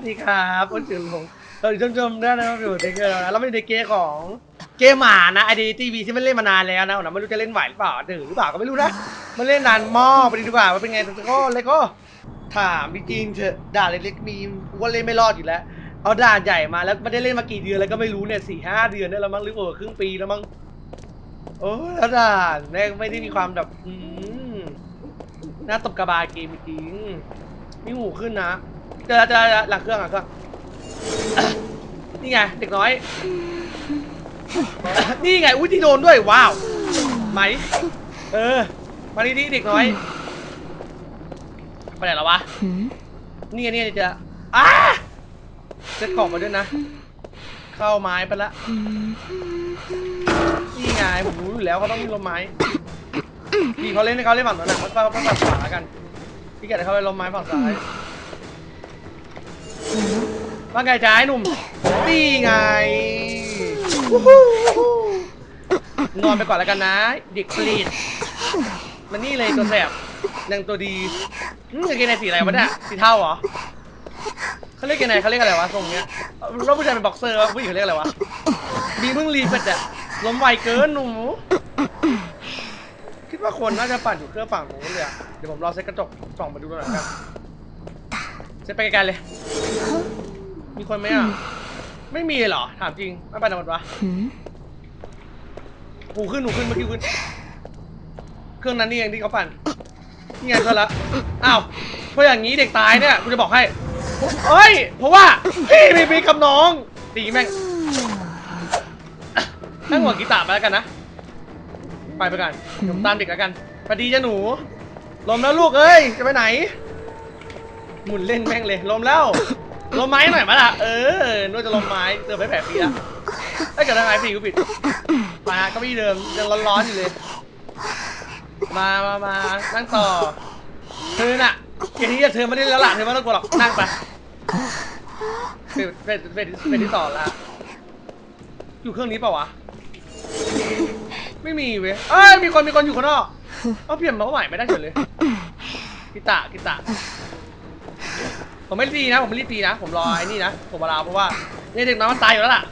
สดีครับอ้นจืดหงเราชมชมๆได้นะครับอยู่ในเกมนะแล้วไม่ในเกมของเกมหมานะไอดีทีวีที่ไม่เล่นมานานแล้วนะนะไม่รู้จะเล่นไหวหรือเปล่าถึงหรือเปล่าก็ไม่รู้นะมันเล่นนานมากไปดีกว่าว่าเป็นไงแต่ก็เลยก็ถามจริงเถอะด่านเล็กๆมีว่าเล่นไม่รอดอยู่แล้วเอาด่านใหญ่มาแล้วไม่ได้เล่นมากี่เดือนแล้วก็ไม่รู้เนี่ยสี่ห้าเดือนได้แล้วมั้งหรือเปล่าครึ่งปีแล้วมั้งโอ้ยแล้วด่านแม่งไม่ได้มีความแบบอืมน่าตบกระบาลเกมจริงมีหูขึ้นนะ จอแล้วเจอแล้วหลังเครื่องหลังเครื่องนี่ไงเด็กน้อย นี่ไงอุ้ยที่โดนด้วยว้าวไหมเออ มาดีดีเด็กน้อยไปไหนแล้ววะนี่ไงนี่ไงเจออ้าเซ็ตกล่องมาด้วยนะ เข้าไม้ไปละนี่ไงผมรู้อยู่แล้วเขาต้องมีลมไม้พี่เขาเล่นให้เขาเล่นฝั่งนั้นนะเขาเขาฝั่งขวาแล้วกันพี่แกจะเข้าไปลมไม้ฝั่งซ้าย ว่าไงจ้าไอ้หนุ่มนี่ไงวู้ฮู้นอนไปก่อนแล้วกันนะเด็กปลีดมันนี่เลยตัวแสบยังตัวดีอืมกางเกงในสีอะไรวะเนี่ยสีเทาเหรอเขาเรียกกางเกงในเขาเรียกอะไรวะทรงเนี้ยแล้วผู้ชายเป็นบ็อกเซอร์วะผู้หญิงเขาเรียกอะไรวะบีเพิ่งรีเฟรชอะล้มไวเกินหนูคิดว่าคนน่าจะปั่นอยู่เครื่องฝั่งนู้นเลยอะเดี๋ยวผมรอเซ็ตกระจกส่องมาดูหน่อยละกัน เซ็ตไปไกลๆเลย มีคนไหมอะ ไม่มีเหรอ ถามจริง ไม่ไปไหนหมดวะหูขึ้นหูขึ้นเมื่อกี้ขึ้น เครื่องนั้นนี่เองที่เขาปั่นนี่ไงก็ละ อ้าวเพราะอย่างนี้เด็กตายเนี่ยกูจะบอกให้เฮ้ย เพราะว่าพี่มีมีกับน้องตีแม่งนั่งหัวกีตาร์ไปแล้วกันนะ ไปไปกันผมตามเด็กแล้วกันสวัสดีจ้าหนู ลมแล้วลูกเอ้ย จะไปไหน หมุนเล่นแม่งเลยลมแล้วลมไม้หน่อยมาล่ะเออนึกว่าจะลมไม้เติมไปแผลฟรีละไอ้ยเกิดอะไรฟรีกูปิดมาก็ไม่เดิมยังร้อนๆอยู่เลย มามามานั่งต่อเธอน่ะเกมนี้เธอไม่ได้แล้วล่ะเธอไม่ต้องกลัวหรอกนั่งไปเฟสเฟสเฟสเฟสที่ต่อละอยู่เครื่องนี้เปล่าวะไม่มีเว้ยเอ้ยมีคนมีคนอยู่ข้างนอก เอาเปลี่ยนมาใหม่ไม่ได้เฉยเลยกีตากีตา ผมไม่ตีนะ ผมไม่รีบตีนะ ผมรอไอ้นี่นะ ผมมารอเพราะว่าเนี่ยเด็กน้อยมันตายอยู่แล้วล่ะ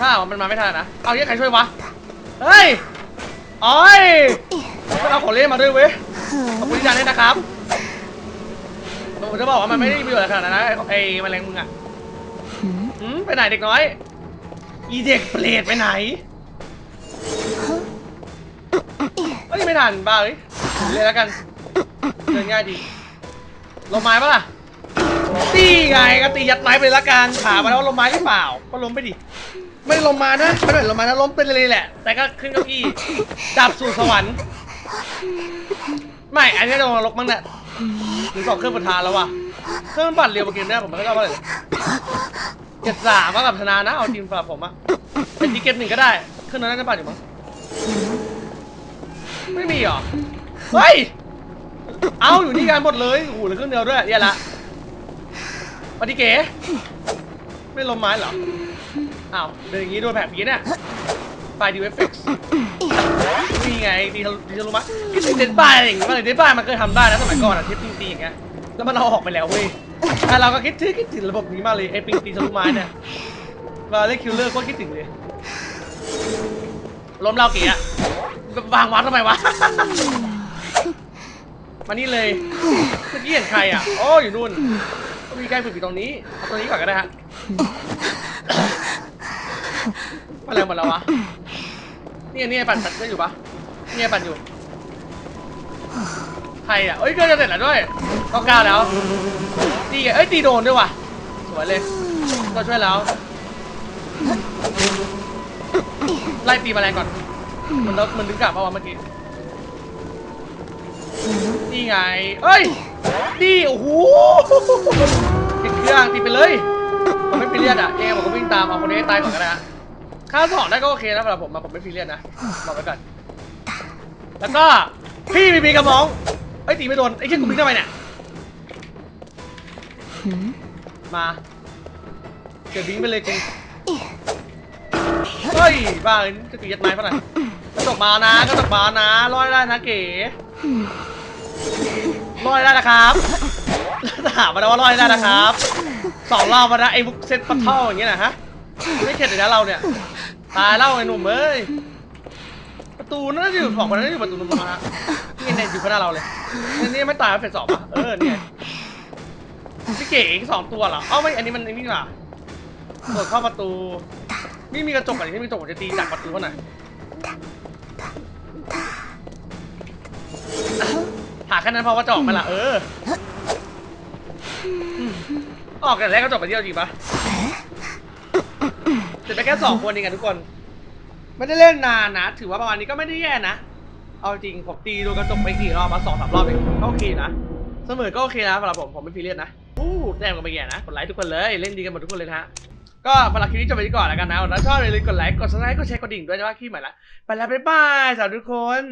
ถ้ามันมาไม่ทันนะ เอาเยี่ยใครช่วยวะ เฮ้ยอ้อยมันเอาของเล่นมาด้วยเว้ย ขอบคุณที่จานให้นะครับ ผมจะบอกว่ามันไม่ได้มีประโยชน์อะไรขนาดนั้นนะไอ้ไอ้แมลงมึงอะหืมไปไหนเด็กน้อย อีเด็กเปรตไปไหนเอ้ยไม่ทันบ้าเลยเลยแล้วกันเดินง่ายดีลมไม้ปะล่ะ ตีไงก็ตียัดไม้ไปละกันถามมาแล้วว่าลมไม้หรือเปล่า ก็ล้มไปดิ ไม่ได้ลมมานะไม่ได้ลมมานะล้มเป็นเลยแหละ แต่ก็ขึ้นเก้าอี้ดับสู่สวรรค์ไม่อันนี้โดนรกมั้งเนี่ยถึงสองเครื่องประทานแล้วว่ะเครื่องปั่นเร็วกว่าเกมแรกผมไม่ได้ว่าเลยเจ็ดสามก็กับชนะนะเอาทีมสำหรับผมอะเป็นทีเกมหนึ่งก็ได้เครื่องนั้นน่าจะปั่นอยู่มั้งไม่มีเหรอเฮ้ยเอาอยู่นี่กันหมดเลยโอ้โหเหลือเครื่องเดียวด้วยแย่ละ ปฏิเก๋ ไม่ลมไม้เหรอ อ้าว เดินอย่างนี้โดนแผลผีเนี่ยไฟดีเอฟเฟกต์นี่ไงดีทะลุดีทะลุมาคิดถึงเดนป้ายอะไรอย่างเงี้ยเดนป้ายมันเคยทำได้นะสมัยก่อนอะเทปปิงตีอย่างเงี้ย แล้วมันเอาออกไปแล้วเว้ยแต่เราก็คิดถึงคิดถึงระบบนี้มากเลยไอ้ปิงตีทะลุไม้เนี่ยมาเล่นคิลเลอร์ก็คิดถึงเลย ล้มเล่าเก๋อะวางวัดทำไมวะมานี่เลยเมื่อกี้เห็นใครอะ โอ้อยู่นู่น มีใกล้ฝึกอยู่ตรงนี้เอาตัวนี้ก่อนก็ได้ฮะอะไรหมดแล้ววะนี่นี่ปั่นปั่นก็อยู่ปะนี่ปั่นอยู่ใครอะเอ้ยเกินจะเสร็จแล้วด้วยก็ก้าวแล้วตีไงเอ้ยตีโดนด้วยว่ะสวยเลยก็ช่วยแล้วไล่ตีแมลงก่อนมันมันดึงกลับเพราะว่าเมื่อกี้นี่ไงเอ้ย นี่โอ้โหติดเครื่องติดไปเลยผมไม่ฟีเรียสอะเองผมก็วิ่งตามเอาคนนี้ให้ตายก่อนก็ได้ฮะค่าสองได้ก็โอเคนะสำหรับผมมาผมไม่ฟีเรียสนะบอกไว้ก่อนแล้วก็พี่มีมีกระมองไอ้ยตีไม่โดนไอ้เช่นกูบินทำไมเนี่ยมาเดี๋ยวบิงไปเลยกูเฮ้ยบ้าเลยจะตียัดไม้ปะน่ะกระตกมานะกระตกมานะร้อยได้นะเก๋ รอยได้นะครับถามมาแล้วว่ารอยได้นะครับสองรอบมาแล้วไอ้มุกเซตปัทเทิลอย่างเงี้ยนะฮะไม่เข็ดเลยนะเราเนี่ยตายเล่าไอ้หนุ่มเอ้ยประตูน่าจะอยู่สองคนนั้นอยู่ประตูนู้นนะฮะนี่เนี่ยอยู่ข้างหน้าเราเลยนี่ไม่ตายเฟสสองปะเออเนี่ยพี่เก๋อีกสองตัวเหรอเอ้าไม่อันนี้มันไอ้นี่หว่าเปิดเข้าประตูนี่มีกระจกอะไรที่มีกระจกจะตีจากประตูเขาหน่ย แค่นั้นพอว่าจะออกไหมาล่ะเอออืมออกแต่แรกก็จบไปเที่ยวจริงปะเสร็จไปแค่สองคนเองอะทุกคน ไม่ได้เล่นนานนะ ถือว่าประมาณนี้ก็ไม่ได้แย่นะ เอาจริงผมตีดูกระจกไปกี่รอบมาสองสามรอบเองก็โอเคนะ เสมอก็โอเคนะสำหรับผมผมไม่ฟีเรียสนะอู้แต้มก็ไม่แย่นะ กดไลค์ทุกคนเลย เล่นดีกันหมดทุกคนเลยนะฮะก็สำหรับคลิปนี้จบไปที่ก่อนแล้วกันนะถ้าชอบอย่าลืมกดไลค์ กดซับสไครต์กดแชร์ กดดิ่งด้วยนะว่าคลิปใหม่ละ ไปแล้วบ๊ายบายสวัสดีทุกคน